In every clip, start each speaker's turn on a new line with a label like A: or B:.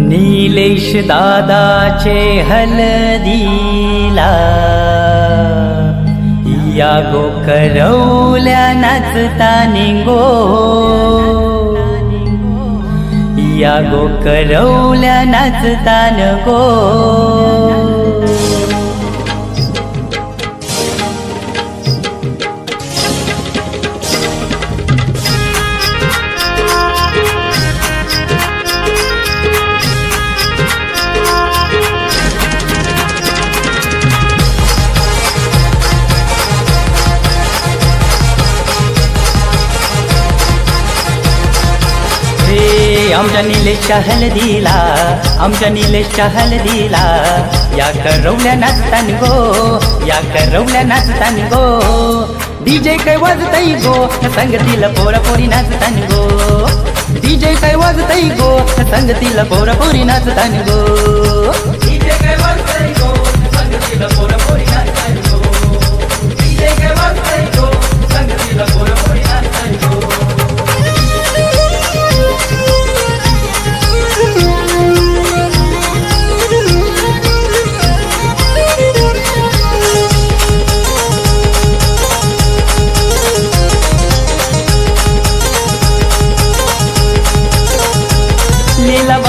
A: नीलेश दादाचे हलदीला. या गो करवल्या नाचता निंगो. या गो करवल्या नाचता गो आमच्या आमच्या चहल दिला आमच्या निलेश चहल दिला या करवल्या नाचतान गो या करवल्या नाचतान गो. डीजे काय वाजतई गो संगतीला पोरा पोरी नाचतान गो. डीजे काय वाजतई गो संगतीला पोरा पोरी नाचतान गो.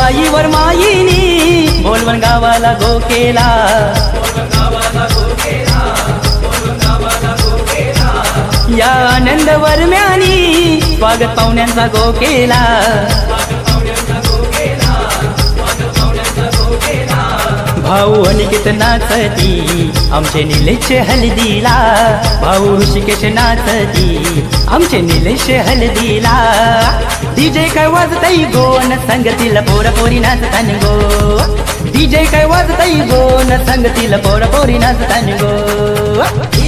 A: लीलाबाईवर माईनी बोलवण गावाला गो केला या आनंद वरम्यानी स्वागत पाहुण्यांचा गो केला भाऊ अनिकेत नाचती आमचे निलेचे हलदीला. भाऊ ऋषिकेश नाचती आमचे निलेश हलदीला. डीजे काय वाजताई गो? न पोर पोरी नाचतान गो. डीजे काय वाजताई गो? न पोर पोरी नाचतान गो.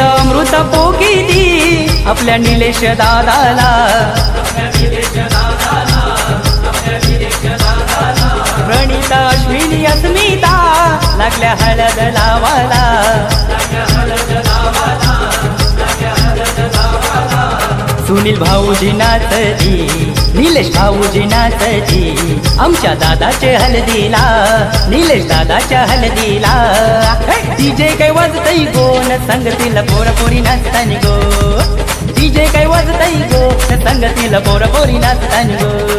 A: अमृत अमृत पोकिती आपल्या निलेश दादाला. प्रणिता अश्विनी अस्मिता लागल्या हळद लावाला. सुनील भाऊजी नाथजी निलेश भाऊजी नाथजी आमच्या दादाचे हलदीला निलेश दादाच्या हलदीला डीजे काय वाजतई गो न संगतीला पोरा पोरी नाचतानी गो. डीजे काय वाजतई गो न संगतीला पोरा पोरी नाचतानी गो.